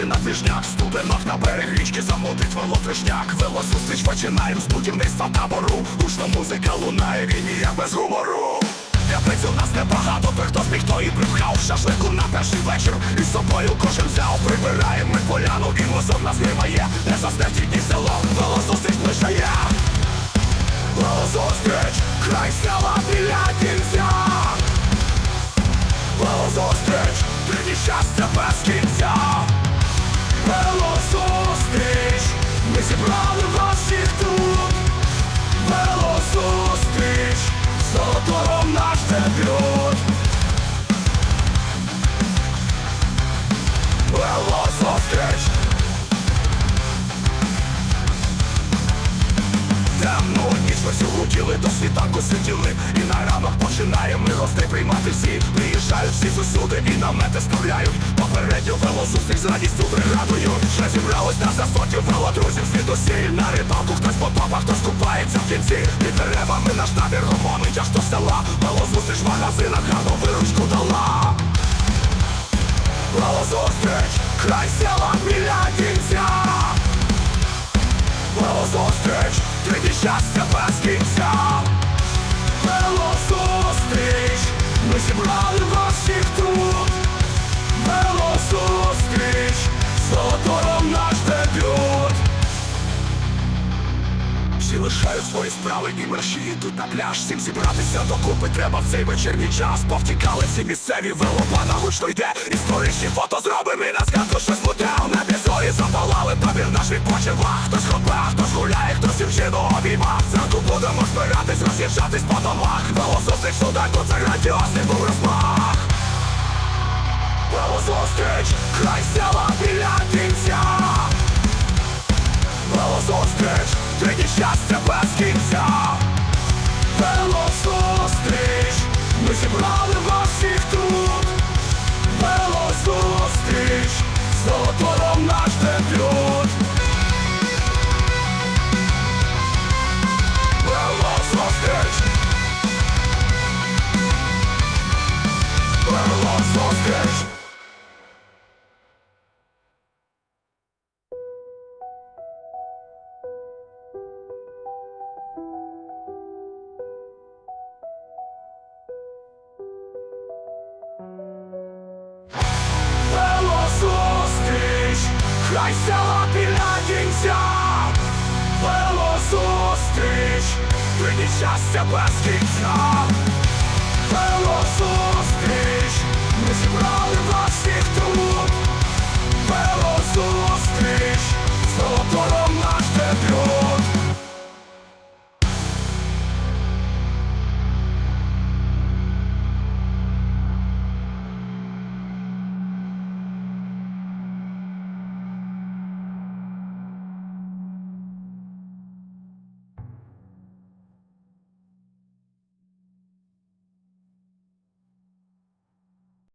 Вийшли на двіжняк, студенок на берег річки замутить велотришняк Велозустріч починаємо з будівництва табору. Гучна музика лунає, він ніяк без гумору. Трапець у нас небагато, той хто зміг, той і припхав Шашлику на перший вечір. І з собою кожен взяв Прибираємо ми поляну і мозок нас гримає Не застеті дні село, велозустріч ближає Велозустріч, край села біля кінця. Велозустріч, щастя без кінця Велозустріч, ми зібрали вас всіх тут. Велозустріч, з золотором наш дебют. Велозустріч Темну ніч ми до світанку сиділи І на ранок починаємо ми гостей приймати всі. Приїжджають всі усюди і намети справляють. Попередньо велозустріч з радістю пригадую. Вже зібралось нас за сотню велодрузів звідусіль На рибалку. Хтось по топах, хтось купається в кінці. Під деревами наш табір гомонить аж до села. Велозустріч в магазинах гарну виручку дала. Велозустріч, край села біля кінця. Велозустріч, тоді щастя без кінця. Велосустріч, ми зібрали всі лишають свої справи і мерші йдуть на пляж. Всім зібратися докупи треба в цей вечірній час. Повтікали всі місцеві велопана гучно йде. Історичні фото зробимо і на згадку щось буде. На бізорі запалали табір наш відпочива Хтось хопе, хтось гуляє, хтось дівчину обіймав. Зранку будемо збиратись, роз'їжджатись по домах. Велозустріч суданку, це грандіозний був розмах. Велозустріч, край села біля хай села біля кінця Велозустріч, тоді щастя без кінця. Вело зустріч, ми зібрали вас всіх тут